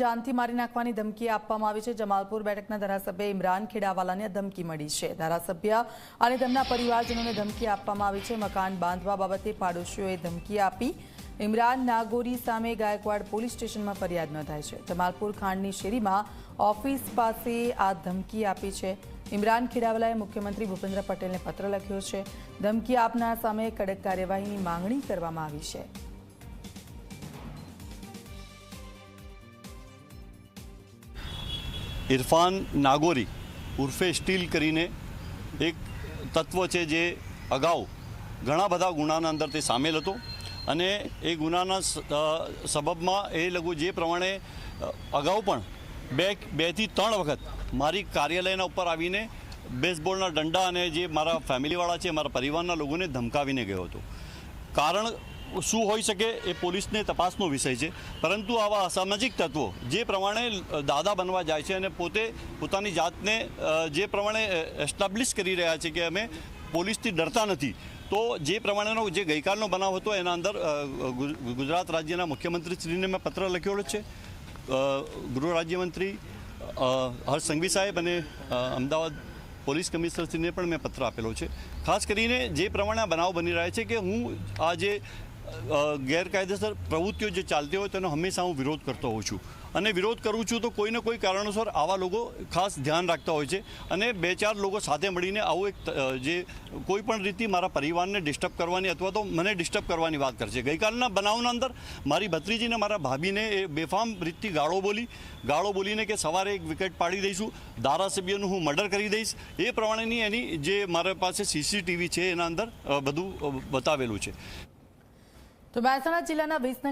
જાનથી મારી નાખવાની ધમકી આપવામાં આવી છે. જમાલપુર બેઠકના ધારાસભ્ય ઇમરાન ખેડાવાલાને ધમકી મળી છે. ધારાસભ્ય અને તેમના પરિવારજનોને ધમકી આપવામાં આવી છે. મકાન બાંધવા બાબતે પાડોશીઓએ ધમકી આપી. ઇમરાન નાગોરી સામે ગાયકવાડ પોલીસ સ્ટેશનમાં ફરિયાદ નોંધાઈ છે. જમાલપુર ખાંડની શેરીમાં ઓફિસ પાસે આ ધમકી આપી છે. ઇમરાન ખેડાવાલાએ મુખ્યમંત્રી ભૂપેન્દ્ર પટેલને પત્ર લખ્યો છે. ધમકી આપનાર સામે કડક કાર્યવાહીની માંગણી કરવામાં આવી છે. ઇરફાન નાગોરી ઉર્ફે સ્ટીલ કરીને એક તત્વ છે જે અગાઉ ઘણા બધા ગુનાના અંદર તે સામેલ હતો અને એ ગુનાના સબબમાં એ લોકો જે પ્રમાણે અગાઉ પણ બે, બેથી ત્રણ વખત મારી કાર્યાલયના ઉપર આવીને બેસબોલના દંડા અને જે મારા ફેમિલીવાળા છે, મારા પરિવારના લોકોને ધમકાવીને ગયો હતો. કારણ શું હોઈ શકે એ પોલીસને તપાસનો વિષય છે. પરંતુ આવા અસામાજિક તત્વો જે પ્રમાણે દાદા બનવા જાય છે અને પોતે પોતાની જાતને જે પ્રમાણે એસ્ટાબ્લિશ કરી રહ્યા છે કે અમે પોલીસથી ડરતા નથી. તો જે પ્રમાણેનો જે ગઈકાલનો બનાવ હતો એના અંદર ગુજરાત રાજ્યના મુખ્યમંત્રીશ્રીને મેં પત્ર લખ્યો છે. ગૃહ રાજ્યમંત્રી હર્ષ સંઘવી સાહેબ અને અમદાવાદ પોલીસ કમિશનરશ્રીને પણ મેં પત્ર આપેલો છે. ખાસ કરીને જે પ્રમાણે આ બનાવ બની રહ્યા છે કે હું આ જે ગેરકાયદેસર પ્રવૃત્તિઓ જે ચાલતી હોય તેનો હંમેશા હું વિરોધ કરતો હોઉં છું. અને વિરોધ કરું છું તો કોઈને કોઈ કારણોસર આવા લોકો ખાસ ધ્યાન રાખતા હોય છે. અને બે ચાર લોકો સાથે મળીને આવું એક જે કોઈ પણ રીતે મારા પરિવારને ડિસ્ટર્બ કરવાની અથવા તો મને ડિસ્ટર્બ કરવાની વાત કરશે. ગઈકાલના બનાવના અંદર મારી ભત્રીજીને, મારા ભાભીને એ બેફામ રીતથી ગાળો બોલી, ગાળો બોલીને કે સવારે એક વિકેટ પાડી દઈશું, ધારાસભ્યનું હું મર્ડર કરી દઈશ. એ પ્રમાણેની એની જે મારા પાસે સીસીટીવી છે એના અંદર બધું બતાવેલું છે. તો મહેસાણા જિલ્લાના વિસનગર